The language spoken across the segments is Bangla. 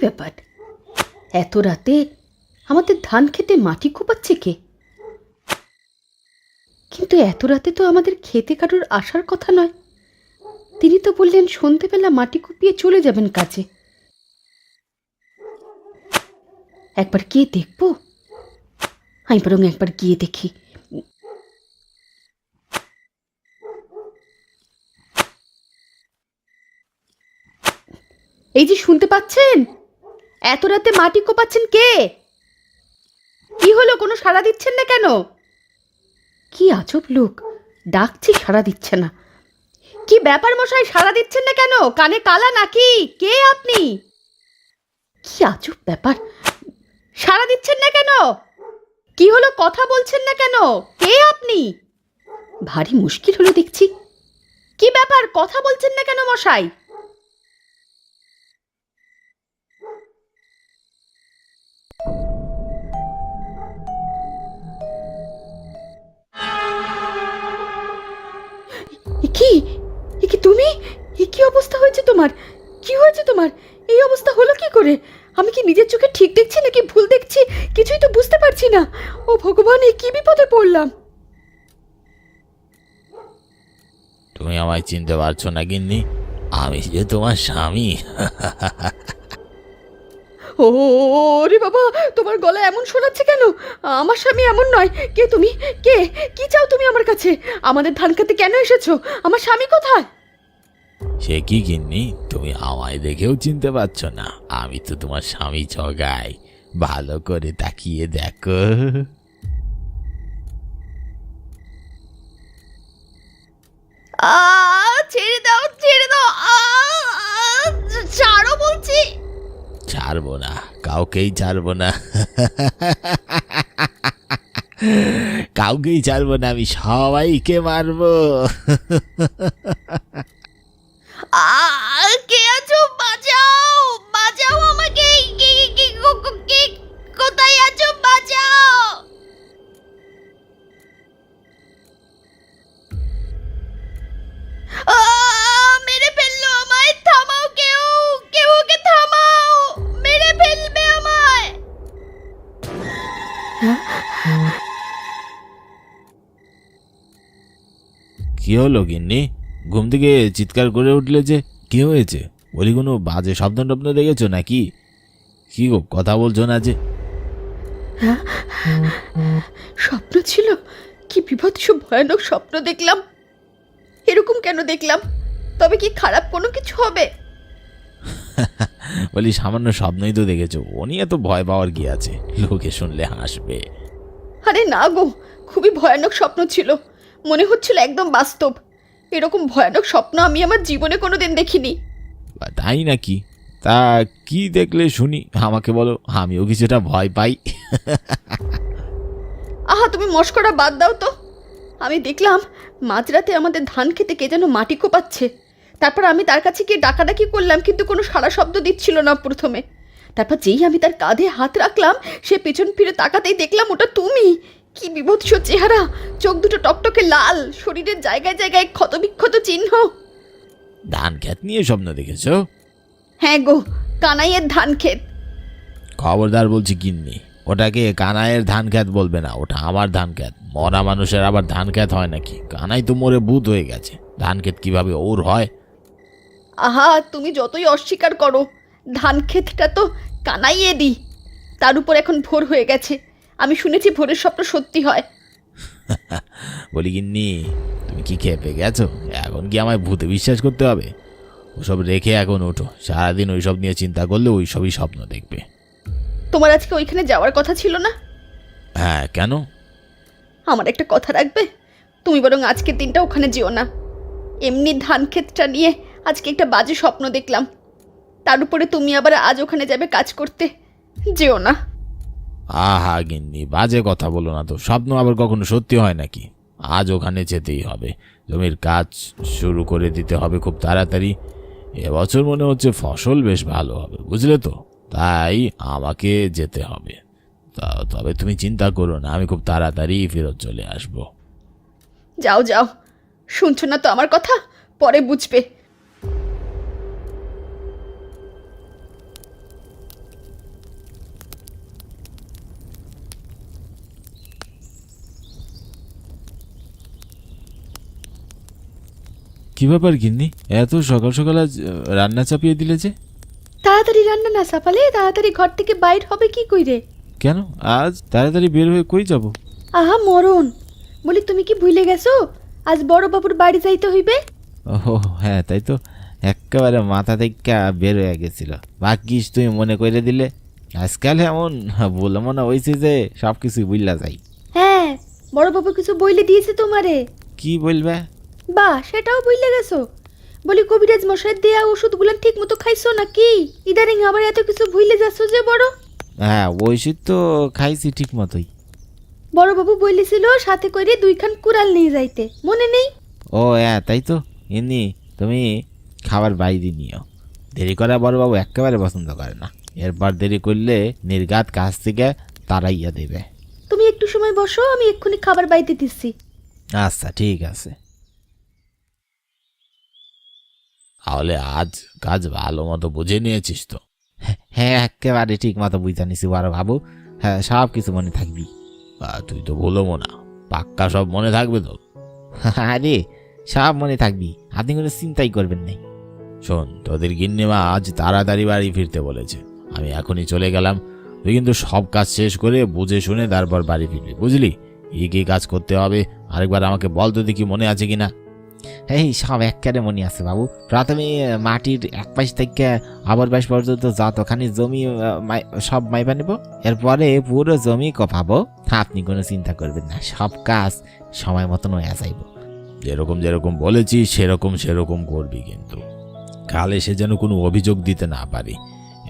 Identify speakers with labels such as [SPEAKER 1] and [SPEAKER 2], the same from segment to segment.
[SPEAKER 1] ব্যাপার? এত রাতে আমাদের ধান খেতে মাটি কোপাচ্ছে কে? কিন্তু এত রাতে তো আমাদের খেতে কারোর আসার কথা নয়। তিনি তো বললেন সন্ধেবেলা মাটি কুপিয়ে চলে যাবেন কাজে। একবার গিয়ে দেখব। আমি বরং একবার গিয়ে দেখি। এই যে শুনতে পাচ্ছেন? এত রাতে মাটি কোপাচ্ছেন কে? কি হলো, কোনো সাড়া দিচ্ছেন না কেন? কি আজব লোক, ডাকছি সাড়া দিচ্ছে না। কি ব্যাপার মশাই, সাড়া দিচ্ছেন না কেন? কানে কালা নাকি? কে আপনি? কি আজব ব্যাপার, সাড়া দিচ্ছেন না কেন? কি হলো, কথা বলছেন না কেন? কে আপনি? ভারী মুশকিল হলো দেখছি। কি ব্যাপার, কথা বলছেন না কেন মশাই? কি অবস্থা হয়েছে তোমার? কি হয়েছে তোমার? এই অবস্থা হলো কি করে? আমি কি নিজের চোখে ঠিক দেখছি নাকি ভুল দেখছি? কিছুই তো বুঝতে পারছি না। ও ভগবান এ কি বিপদে পড়লাম?
[SPEAKER 2] তুমি আমায় চিনতে পারছ না গিন্নি? আমি যে তোমার স্বামী।
[SPEAKER 1] ও রে বাবা তোমার গলা এমন শোনাচ্ছে কেন? আমার স্বামী এমন নয়। কে তুমি? কে? কি চাও তুমি আমার কাছে? আমাদের ধান খেতে কেন এসেছ? আমার স্বামী কোথায়?
[SPEAKER 2] সে কি গিন্নি? তুমি আমায় দেখেও চিনতে পারছ না। আমি তো তোমার স্বামী জগাই ভালো করে তাকিয়ে দেখো।
[SPEAKER 1] আ ছেড়ে দাও ছেড়ে দাও। আ ছাড়ো বলছি।
[SPEAKER 2] ছাড়বো না কাউকেই ছাড়বো না। কাউকেই ছাড়বো না আমি সবাইকে মারবো।
[SPEAKER 1] কে আছো? বাঁচাও! বাঁচাও আমাকে! কে কোথায় আছো? বাঁচাও! মেরে ফেলল আমায়! থামাও কেউ! কেউ ওকে থামাও! মেরে ফেলবে আমায়!
[SPEAKER 2] কি হলো গিন্নি? ঘুম থেকে চিৎকার করে উঠলে যে কি হয়েছে? বলি কোনো বাজে শব্দ টব্দ দেখেছ নাকি? কি গো কথা বলছো না যে?
[SPEAKER 1] স্বপ্ন ছিল। কি বিভৎস ভয়ানক স্বপ্ন দেখলাম। এরকম কেন দেখলাম? তবে কি খারাপ কোনো কিছু হবে?
[SPEAKER 2] বলি সামান্য স্বপ্নই তো দেখেছ। ও নিয়ে তো ভয় পাওয়ার কি আছে? লোকে শুনলে হাসবে।
[SPEAKER 1] আরে না গো খুবই ভয়ানক স্বপ্ন ছিল। মনে হচ্ছিল একদম বাস্তব। এরকম ভয়ানক স্বপ্ন আমি আমার জীবনে কোনোদিন দেখিনি।
[SPEAKER 2] তাই নাকি? তা কি দেখলে শুনি? আমাকে বলো আমিও কিছুটা ভয় পাই।
[SPEAKER 1] আহা তুমি মস্করা বাদ দাও তো। আমি দেখলাম মাঝরাতে আমাদের ধান খেতে কে যেন মাটি কোপাচ্ছে। তারপর আমি তার কাছে গিয়ে ডাকাডাকি করলাম কিন্তু কোনো সারা শব্দ দিচ্ছিল না প্রথমে। তারপর যেই আমি তার কাঁধে হাত রাখলাম সে পেছন ফিরে তাকাতেই দেখলাম ওটা তুমি। কি বিভৎস চেহারা। চোখ দুটো টকটকে লাল শরীরের জায়গায় জায়গায় ক্ষতবিক্ষত চিহ্ন।
[SPEAKER 2] ধান খ্যাত নিয়ে স্বপ্ন দেখেছ?
[SPEAKER 1] হ্যাঁ গো কানাইয়ের ধান ক্ষেত।
[SPEAKER 2] খবরদার বলছি গিন্নি ওটাকে কানাইয়ের ধান খ্যাত বলবে না ওটা আমার ধান খ্যাত মরা মানুষের আবার ধান খ্যাত হয় নাকি? কানাই তো মরে ভূত হয়ে গেছে। ধান ক্ষেত কীভাবে ওর হয়?
[SPEAKER 1] আহা তুমি যতই অস্বীকার করো ধান ক্ষেতটা তো কানাইয়েরই। তার উপর এখন ভোর হয়ে গেছে। আমি শুনেছি ভোরের স্বপ্ন সত্যি হয়।
[SPEAKER 2] বলি গিন্নি তুমি কি খেপে গেছো? এখন কি আমায় ভূতে বিশ্বাস করতে হবে? ওসব রেখে এখন ওঠো। সারাদিন ওইসব নিয়ে চিন্তা করলে ওইসবই স্বপ্ন দেখবে।
[SPEAKER 1] তোমার আজকে ওইখানে যাওয়ার কথা ছিল না?
[SPEAKER 2] হ্যাঁ কেন?
[SPEAKER 1] আমার একটা কথা রাখবে? তুমি বরং আজকের দিনটা ওখানে যেও না। এমনি ধান ক্ষেতটা নিয়ে আজকে একটা বাজে স্বপ্ন দেখলাম। তার উপরে তুমি আবার আজ ওখানে যাবে কাজ করতে। যেও না।
[SPEAKER 2] আহা গিন্নি, বাজে কথা বলো না তো। স্বপ্ন আবার কখনো সত্যি হয় নাকি? আজ ওখানে যেতেই হবে। জমির কাজ শুরু করে দিতে হবে খুব তাড়াতাড়ি। এবছর মনে হচ্ছে ফসল বেশ ভালো হবে, বুঝলে তো? তাই আমাকে যেতে হবে। তবে তুমি চিন্তা করো না, আমি খুব তাড়াতাড়ি ফেরত চলে আসব।
[SPEAKER 1] যাও যাও। শুনছো না তো আমার কথা? পরে বুঝবে।
[SPEAKER 2] কি ব্যাপার গিন্নি? এত সকাল সকাল আজ রান্না চাপিয়ে দিলে যে?
[SPEAKER 1] তাড়াতাড়ি রান্না না সাফালে তাড়াতাড়ি ঘর থেকে বাইর হবে কি কইরে
[SPEAKER 2] কেন? আজ তাড়াতাড়ি বের হয়ে কই যাব?
[SPEAKER 1] আহা মরণ। বলি তুমি কি ভুলে গেছো? আজ বড় বাবুর বাড়ি যাইতে হইবে?
[SPEAKER 2] ও হ্যাঁ তাই তো। একেবারে মাথা থেকে বের হয়ে গেছিল। বাকিস তুমি মনে করে দিলে। আজকাল এমন বলে মনে হয়েছে যে সব কিছুই বুঝলা যাই
[SPEAKER 1] হ্যাঁ বড় বাবু কিছু বইলে দিয়েছে তোমারে।
[SPEAKER 2] কি বলবে?
[SPEAKER 1] বাহ সেটাও বুঝলে গেছো? বলি কবিরাজ মশাই দেয়া ওষুধগুলো ঠিক মতো খাইছো নাকি? ইদারিং আবার এত কিছু ভুলে যাচ্ছ যে বড়।
[SPEAKER 2] হ্যাঁ ওষুধ তো খাইছি ঠিক মতোই
[SPEAKER 1] বড় বাবু বলেছিল সাথে করে দুইখান কুড়াল নিয়ে যাইতে। মনে নেই?
[SPEAKER 2] ও হ্যাঁ তাই তো। এমনি তুমি খাবার বাইরে নিও। দেরি করা বড়বাবু একেবারে পছন্দ করে না। এরপর দেরি করলে নির্গাত কাছ থেকে তারাইয়া দেবে।
[SPEAKER 1] তুমি একটু সময় বসো আমি এক্ষুনি খাবার বাইতে দিচ্ছি।
[SPEAKER 2] আচ্ছা ঠিক আছে। তাহলে আজ কাজ ভালো মতো বুঝে নিয়েছিস তো। হ্যাঁ একেবারে ঠিক মতো বুঝতে নিছি বড় বাবু। হ্যাঁ সব কিছু মনে থাকবি। তুই তো বলো না পাক্কা সব মনে থাকবে তো। আরে সব মনে থাকবি আপনি কোনো চিন্তাই করবেন নাই। শোন তোদের গিন্নিমা আজ তাড়াতাড়ি বাড়ি ফিরতে বলেছে। আমি এখনই চলে গেলাম তুই কিন্তু সব কাজ শেষ করে বুঝে শুনে তারপর বাড়ি ফিরবি বুঝলি? কি কি কাজ করতে হবে আরেকবার আমাকে বল তো দেখি মনে আছে কিনা। এই সব একবারে মনে আছে বাবু। প্রথমে মাটির এক পাশ থেকে আবার পাশ পর্যন্ত যতখানি জমি সব মাইপা নেব এরপরে পুরো জমি কপাবো। আপনি কোনো চিন্তা করবেন না সব কাজ সময় মতন হয়ে যাইব। যেরকম যেরকম বলেছি সেরকম সেরকম করবি কিন্তু। কাল এসে যেন কোনো অভিযোগ দিতে না পারি।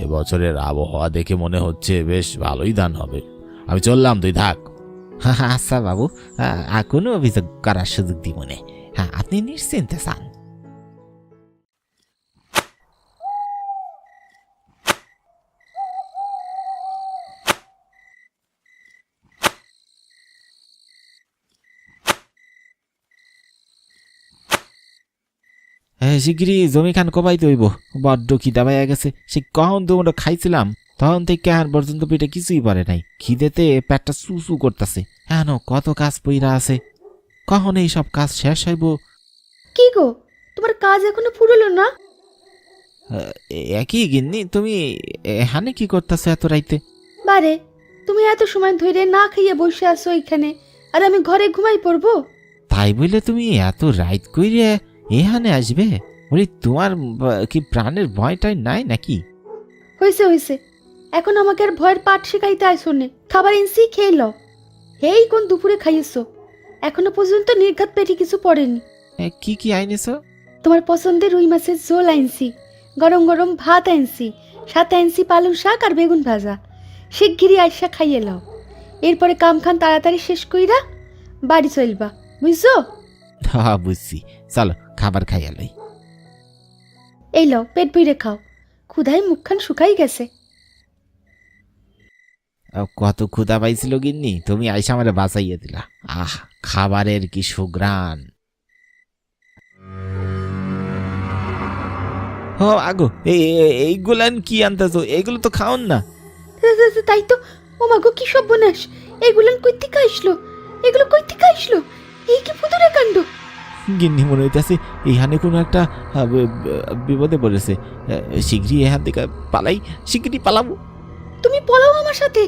[SPEAKER 2] এবছরের আবহাওয়া দেখে মনে হচ্ছে বেশ ভালোই দান হবে। আমি চললাম তুই থাক। আচ্ছা বাবু কোনো অভিযোগ করার সুযোগ দিব না। হ্যাঁ আপনি নিশ্চিন্তে চান শিগগিরই জমি খান কবাই দইব। বড্ড খিদা পাইয়া গেছে। সে কখন তোমরা খাইছিলাম, তখন থেকে এখন পর্যন্ত পেটে কিছুই পড়ে নাই। খিদেতে পেটটা সুসু করতেছে। হ্যাঁ কত কাজ পইরা আছে। কখন এই সব কাজ শেষ হইব।
[SPEAKER 1] কি গো? তোমার কাজ এখনও ফুরলো না?
[SPEAKER 2] একই গিন্নি তুমি এখানে কি করতেছো এত রাইতে?
[SPEAKER 1] বারে তুমি এত সময় ধরে না খাইয়ে বসে আছো এখানে আর আমি ঘরে ঘুমাই পড়ব?
[SPEAKER 2] তাই বলে তুমি এত রাইত কইরে এখানে আসবে? বলি তোমার কি প্রাণের ভয়টাই নাই নাকি?
[SPEAKER 1] হয়েছে হয়েছে এখন আমাকে আর ভয়ের পাঠ শেখাইতে আইসো নে। খাবার ইনসি খেয়ে লও। এই কোন দুপুরে খাইয়েছো? এখনও পর্যন্ত নির্ঘাত পেটে কিছু পড়েনি।
[SPEAKER 2] কি কি আইনেছো
[SPEAKER 1] তোমার পছন্দের রুই মাছের ঝোল আনছি গরম গরম ভাত আনছি সাথে আনছি পালং শাক আর বেগুন ভাজা। শিগগিরই আইসা খাইয়ে লও এরপরে কাম খান তাড়াতাড়ি শেষ কইরা বাড়ি চলবা বুঝছ?
[SPEAKER 2] হ্যাঁ বুঝছি। চলো খাবার খাইয়া লই।
[SPEAKER 1] এই লও পেট ভরে খাও। ক্ষুধায় মুখখান শুকাই গেছে।
[SPEAKER 2] কত ক্ষুদা পাইছিল গিন্নি? তুমি আইসা আমারে বাঁচাইয়া দিলা। আহ খাবারের কি সুগ্রান ও আগো এই এই- এইগুলান কি আনতেছো? এগুলো তো খাওন না।
[SPEAKER 1] তাই তো। ও মাগো কি সর্বনাশ। এগুলান কই থেকে আসলো? এগুলো কই থেকে আসলো? এই কি পুতুরে কাণ্ড?
[SPEAKER 2] গিন্নি মনে হইতেছে এইখানে কোনো একটা বিপদে পড়েছে। শীঘ্রই এখান থেকে পালাই শীঘ্রই পালাবো।
[SPEAKER 1] তুমি পলাও আমার সাথে।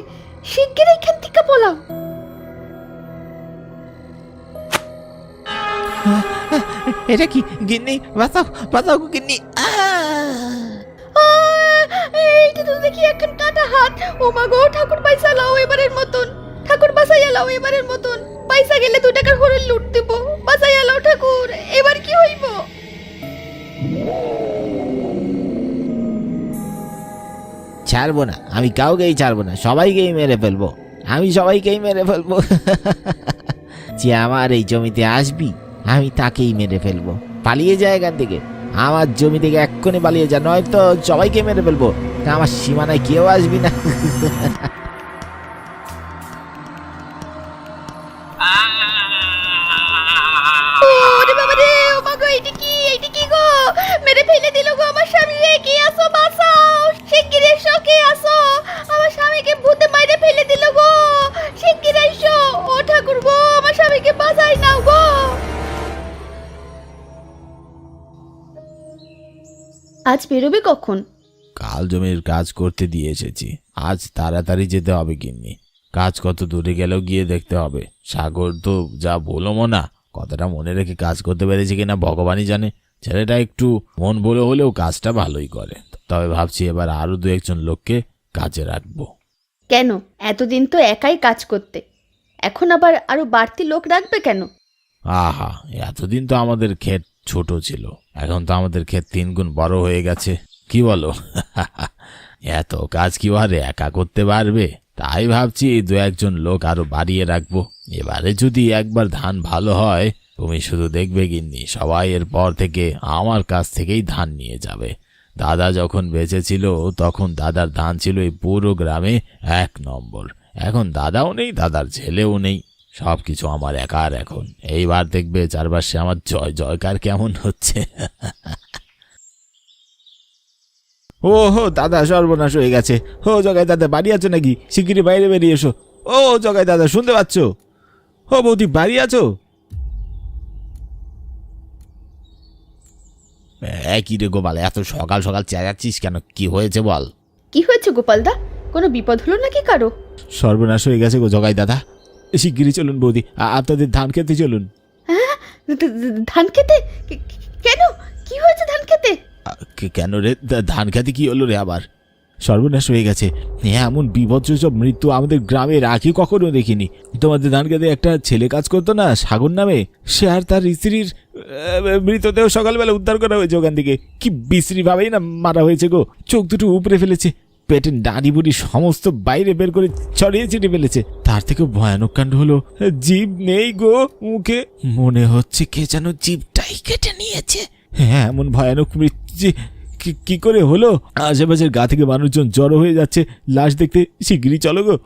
[SPEAKER 1] শিগগির এখান থেকে পলাও।
[SPEAKER 2] এটা কি? গিন্নি বাঁচাও বাঁচাও গিন্নি।
[SPEAKER 1] এইটা তো দেখি এখন কাটা হাত। ও মা গো ঠাকুর পয়সা লাও এবারের মতন। ঠাকুর বাসাইয়া লাও এবারের মতন। পয়সা গেলে দু টাকার হরিণ লুট দেব।
[SPEAKER 2] ছাড়বো না। আমি কাউকেই ছাড়বো না। সবাইকেই মেরে ফেলব। আমি সবাইকেই মেরে ফেলব। যে আমার এই জমিতে আসবি, আমি তাকেই মেরে ফেলব। পালিয়ে যায় এখান থেকে। আমার জমি থেকে এক্ষুনি পালিয়ে যা, নয়তো সবাইকে মেরে ফেলব। আমার সীমানায় কেউ আসবি না।
[SPEAKER 1] বেরোবে কখন?
[SPEAKER 2] কাল জমির কাজ করতে দিয়ে এসেছি। আজ তাড়াতাড়ি যেতে হবে গিন্নি। কাজ কত দূরে গেলেও গিয়ে দেখতে হবে। সাগর তো যা বলো মনা কথাটা মনে রেখে কাজ করতে পেরেছে কিনা ভগবানই জানে। ছেলেটা একটু মন বলে হলেও কাজটা ভালোই করে। তবে ভাবছি এবার আরও দু একজন লোককে কাজে রাখব।
[SPEAKER 1] কেন? এতদিন তো একাই কাজ করতে। এখন আবার আরও বাড়তি লোক রাখবে কেন?
[SPEAKER 2] আহা এতদিন তো আমাদের ক্ষেত ছোট ছিল। এখন তো আমাদের ক্ষেত তিন গুণ বড় হয়ে গেছে। কি বলো? এত কাজ কি আর একা করতে পারবে? তাই ভাবছি দু একজন লোক আরও বাড়িয়ে রাখব। এবারে যদি একবার ধান ভালো হয়, তুমি শুধু দেখবে গিন্নি, সবাই এর পর থেকে আমার কাছ থেকেই ধান নিয়ে যাবে। দাদা যখন বেঁচে ছিল তখন দাদার ধান ছিল এই পুরো গ্রামে এক নম্বর। এখন দাদাও নেই, দাদার ছেলেও নেই। সব কিছু আমার একার এখন। এইবার দেখবে চারপাশে আমার জয় জয়কার কেমন হচ্ছে। ও হো দাদা সর্বনাশ হয়ে গেছে। ও জগাই দাদা বাড়ি আছো নাকি? শিগগিরই বাইরে বেরিয়ে এসো। ও জগাই দাদা শুনতে পাচ্ছ? ও বৌদি বাড়ি আছো? একই রে গোপাল এত সকাল সকাল চেঁচাচ্ছিস কেন? কি হয়েছে বল?
[SPEAKER 1] কি হয়েছে গোপালদা? কোনো বিপদ হলো নাকি কারও?
[SPEAKER 2] সর্বনাশ হয়ে গেছে গো জগাই দাদা। শিগগিরই চলুন বৌদি। আপনাদের ধান খেতে চলুন।
[SPEAKER 1] ধান খেতে? কেন? কি হয়েছে ধান খেতে?
[SPEAKER 2] কেন রে? ধান খেতে কি হলো রে আবার? সর্বনাশ হয়ে গেছে। এমন বিভৎস সব মৃত্যু আমাদের গ্রামে রাখি কখনো দেখিনি। তোমাদের ধান খেতে একটা ছেলে কাজ করতো না সাগর নামে? সে আর তার স্ত্রীর মৃতদেহ সকালবেলা উদ্ধার করা হয়েছে ওখান থেকে। কি বিশ্রী ভাবেই না মারা হয়েছে গো। চোখ দুটো উপরে ফেলেছে। পেটের নাড়ি বুড়ি সমস্ত বাইরে বের করে ছড়িয়ে ছিটিয়ে ফেলেছে। তার থেকে ভয়ানক কাণ্ড হলো। জীব নেই গো মুখে। মনে হচ্ছে কে যেন জীবটাই কেটে নিয়েছে। হ্যাঁ এমন ভয়ানক মৃত্যু কি- কি করে হলো? আশেপাশের গা থেকে মানুষজন জড়ো হয়ে যাচ্ছে। লাশ দেখতে শিগগিরই চলো গো।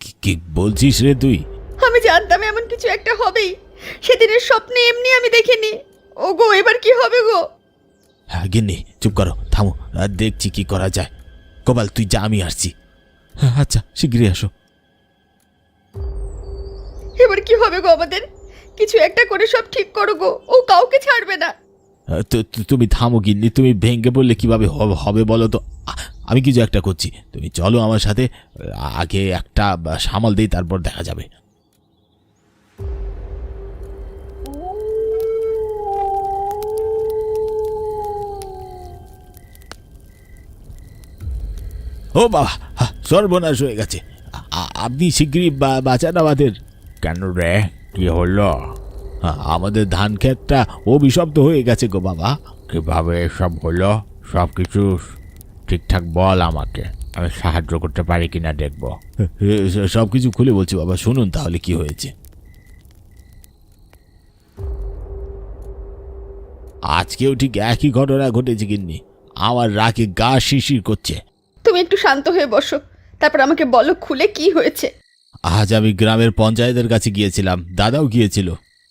[SPEAKER 2] কি- কি বলছিস রে তুই?
[SPEAKER 1] আমি জানতাম এমন কিছু একটা হবেই। সেদিনের স্বপ্নে এমনি আমি দেখিনি। ও গো এবার কি হবে গো?
[SPEAKER 2] হ্যাঁ গিন্নি চুপ করো থামো। আর দেখছি কি করা যায়। গোপাল তুই যা আমি আসছি। হ্যাঁ, আচ্ছা শীঘ্রই আসো।
[SPEAKER 1] এবার কি হবে গো আমাদের? কিছু একটা করে সব ঠিক করো গো ও কাউকে ছাড়বে না।
[SPEAKER 2] তুমি থামো গিন্নি তুমি ভেঙে বললে কীভাবে হবে- বলো তো? আমি কিছু একটা করছি। তুমি চলো আমার সাথে আগে একটা সামাল দিই তারপর দেখা যাবে। ও বাবা সর্বনাশ হয়ে গেছে। আপনি শিগগিরই বা- বাঁচান আমাদের। কেন রে? কি হলো? আমাদের ধান ক্ষেতটা অভিশপ্ত হয়ে গেছে গো বাবা। কীভাবে এসব হলো? সব কিছু ঠিকঠাক বল আমাকে। আমি সাহায্য করতে পারি কিনা দেখব। সব কিছু খুলে বলছি বাবা শুনুন তাহলে কি হয়েছে। আজকেও ঠিক একই ঘটনা ঘটেছে কিন্নি আমার রাগে গা শিশির করছে।
[SPEAKER 1] তুমি একটু শান্ত হয়ে বসো। তারপর আমাকে বলো, খুলে কি হয়েছে?
[SPEAKER 2] আজ আমি গ্রামের পঞ্চায়েতের কাছে গিয়েছিলাম। দাদাও গিয়েছিল।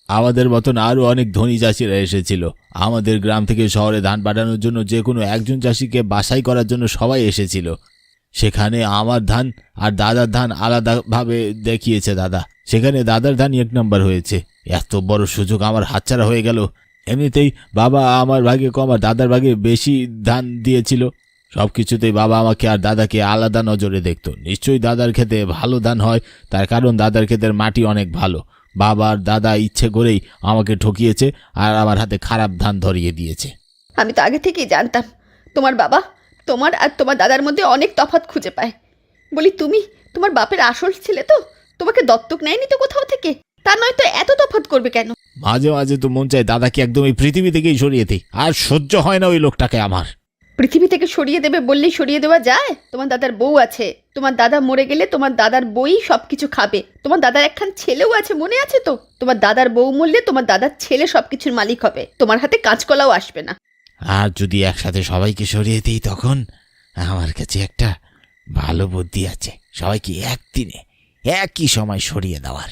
[SPEAKER 2] আমাদের মতন আরও অনেক ধনী চাষিরা এসেছিল। আমাদের গ্রাম থেকে শহরে ধান পাঠানোর জন্য যে কোনো একজন চাষিকে বাসাই করার জন্য সবাই এসেছিল। সেখানে আমার ধান আর দাদার ধান আলাদাভাবে দেখিয়েছে দাদা। সেখানে দাদার ধানই এক নম্বর হয়েছে। এত বড় সুযোগ আমার হাতছাড়া হয়ে গেল। এমনিতেই বাবা আমার ভাগে কম আর দাদার ভাগে বেশি ধান দিয়েছিল। সব কিছুতেই বাবা আমাকে আর দাদাকে আলাদা নজরে দেখতো। নিশ্চয়ই দাদার খেতে ভালো ধান হয় তার কারণ দাদার ক্ষেতের মাটি অনেক ভালো। বাবার দাদা ইচ্ছে করেই আমাকে ঠকিয়েছে আর আমার হাতে খারাপ ধান ধরিয়ে দিয়েছে।
[SPEAKER 1] আমি তো আগে থেকেই জানতাম তোমার বাবা তোমার আর তোমার দাদার মধ্যে অনেক তফাৎ খুঁজে পায়। বলি তুমি তোমার বাপের আসল ছেলে তো? তোমাকে দত্তক নেয়নি তো কোথাও থেকে? তা নয় তো এত তফাৎ করবে কেন?
[SPEAKER 2] মাঝে মাঝে তো মন চায় দাদাকে একদম এই পৃথিবী থেকেই সরিয়ে দিই আর সহ্য হয় না ওই লোকটাকে আমার।
[SPEAKER 1] পৃথিবী থেকে সরিয়ে দেবে বললেই সরিয়ে দেওয়া যায়? তোমার দাদার বউ আছে। তোমার দাদা মরে গেলে তোমার দাদার বই সব কিছু খাবে। তোমার দাদার একখান ছেলেও আছে মনে আছে তো? তোমার দাদার বউ মরলে তোমার দাদার ছেলে সব কিছুর মালিক হবে। তোমার হাতে কাঁচকলাও আসবে না।
[SPEAKER 2] আর যদি একসাথে সবাইকে সরিয়ে দিই তখন? আমার কাছে একটা ভালো বুদ্ধি আছে। সবাইকে একদিনে একই সময় সরিয়ে দেওয়ার।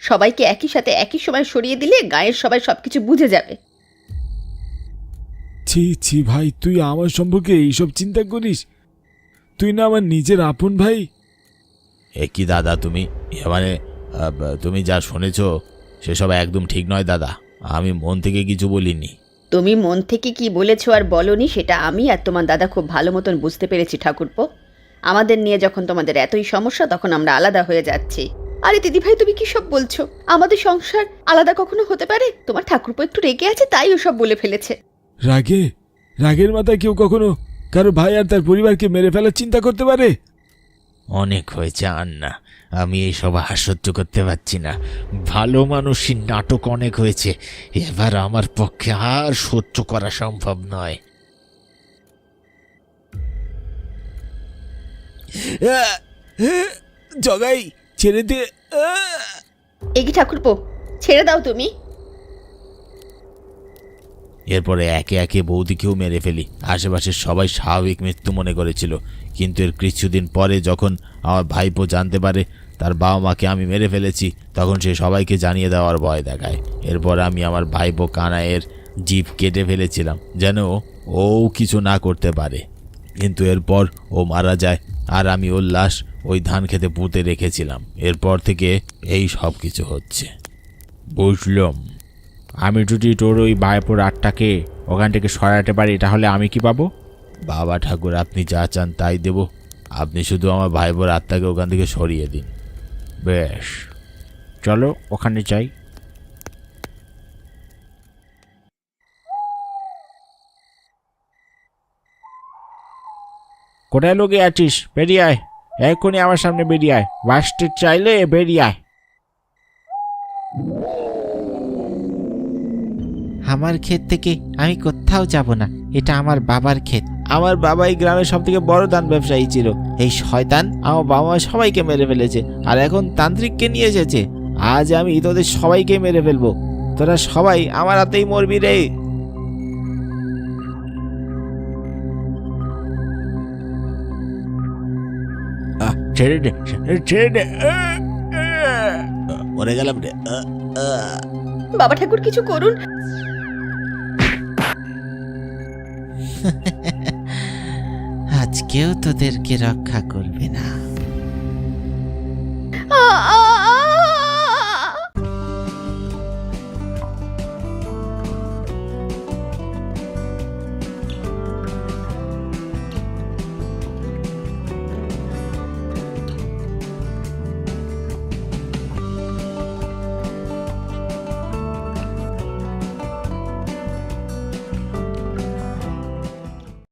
[SPEAKER 1] সবাইকে একই সাথে একই সময় সরিয়ে দিলে গায়ের সবাই সবকিছু বুঝে যাবে।
[SPEAKER 3] ছি ছি ভাই তুই আমার সম্পর্কে এইসব চিন্তা করিস? তুই না আমার নিজের আপন ভাই?
[SPEAKER 2] এ কি দাদা তুমি? এ মানে আহ, তুমি যা শুনেছ সেসব একদম ঠিক নয় দাদা। আমি মন থেকে কিছু বলিনি।
[SPEAKER 1] তুমি মন থেকে কি বলেছ আর বলনি সেটা আমি আর তোমার দাদা খুব ভালো মতন বুঝতে পেরেছি ঠাকুরপো। আমাদের নিয়ে যখন তোমাদের এতই সমস্যা তখন আমরা আলাদা হয়ে যাচ্ছি। আরে দিদিভাই তুমি কি সব বলছো? আমাদের সংসার আলাদা কখনো হতে পারে? তোমার ঠাকুরপো একটু রেগে আছে তাই ওসব বলে ফেলেছে।
[SPEAKER 3] রাগে? রাগের মাথায় কেউ কখনো কারও ভাই আর তার পরিবারকে মেরে ফেলার চিন্তা করতে পারে?
[SPEAKER 2] অনেক হয়েছে আন্না। আমি এইসব আর সহ্য করতে পারছি না। ভালো মানুষই নাটক অনেক হয়েছে। এবার আমার পক্ষে আর সহ্য করা সম্ভব নয়।
[SPEAKER 3] জগাই ছেড়ে দিয়ে
[SPEAKER 1] এগি ঠাকুরপো ছেড়ে দাও তুমি।
[SPEAKER 2] এরপরে একে একে বৌদিকেও মেরে ফেলি। আশেপাশের সবাই স্বাভাবিক মৃত্যু মনে করেছিল। কিন্তু এর কিছুদিন পরে যখন আমার ভাইপো জানতে পারে তার বাবা মাকে আমি মেরে ফেলেছি, তখন সে সবাইকে জানিয়ে দেওয়ার ভয় দেখায়। এরপর আমি আমার ভাইপো কানাইয়ের জিভ কেটে ফেলেছিলাম, যেন ও কিছু না করতে পারে। কিন্তু এরপর ও মারা যায়, আর আমি ওর লাশ ওই ধান খেতে পুঁতে রেখেছিলাম। এরপর থেকে এই সব কিছু হচ্ছে। বুঝলাম। আমি যদি তোর ওই বায়পুর আটটাকে ওখান থেকে সরাতে পারি তাহলে আমি কি পাবো? বাবা ঠাকুর আপনি যা চান তাই দেব। আপনি শুধু আমার ভাই বোর আত্মাকে ওখান থেকে সরিয়ে দিন। বেশ। চলো ওখানে যাই। কোথায় লোকে আছিস? বেরিয়ে আয়। এক্ষুনি আমার সামনে বেরিয়ে আয়। বাসটি চাইলে বেরিয়ে আয়।
[SPEAKER 4] আমার ক্ষেত থেকে আমি কোথাও যাব না। এটা আমার বাবার ক্ষেত।
[SPEAKER 2] আমার বাবা এই গ্রামের সব থেকে বড় দান ব্যবসায়ী ছিল।
[SPEAKER 4] এই শয়তান
[SPEAKER 2] আমার বাবা মা সবাইকে মেরে ফেলেছে আর এখন তান্ত্রিককে নিয়ে এসেছে। আজ আমি তোদের সবাইকে মেরে ফেলব। তোরা সবাই আমার হাতেই মরবি রে। ছেড়ে দে ছেড়ে- ছেড়ে দে। মরে গেলাম রে।
[SPEAKER 1] বাবা ঠাকুর কিছু করুন।
[SPEAKER 4] আজকেও তোদেরকে রক্ষা করবে না।
[SPEAKER 1] আ,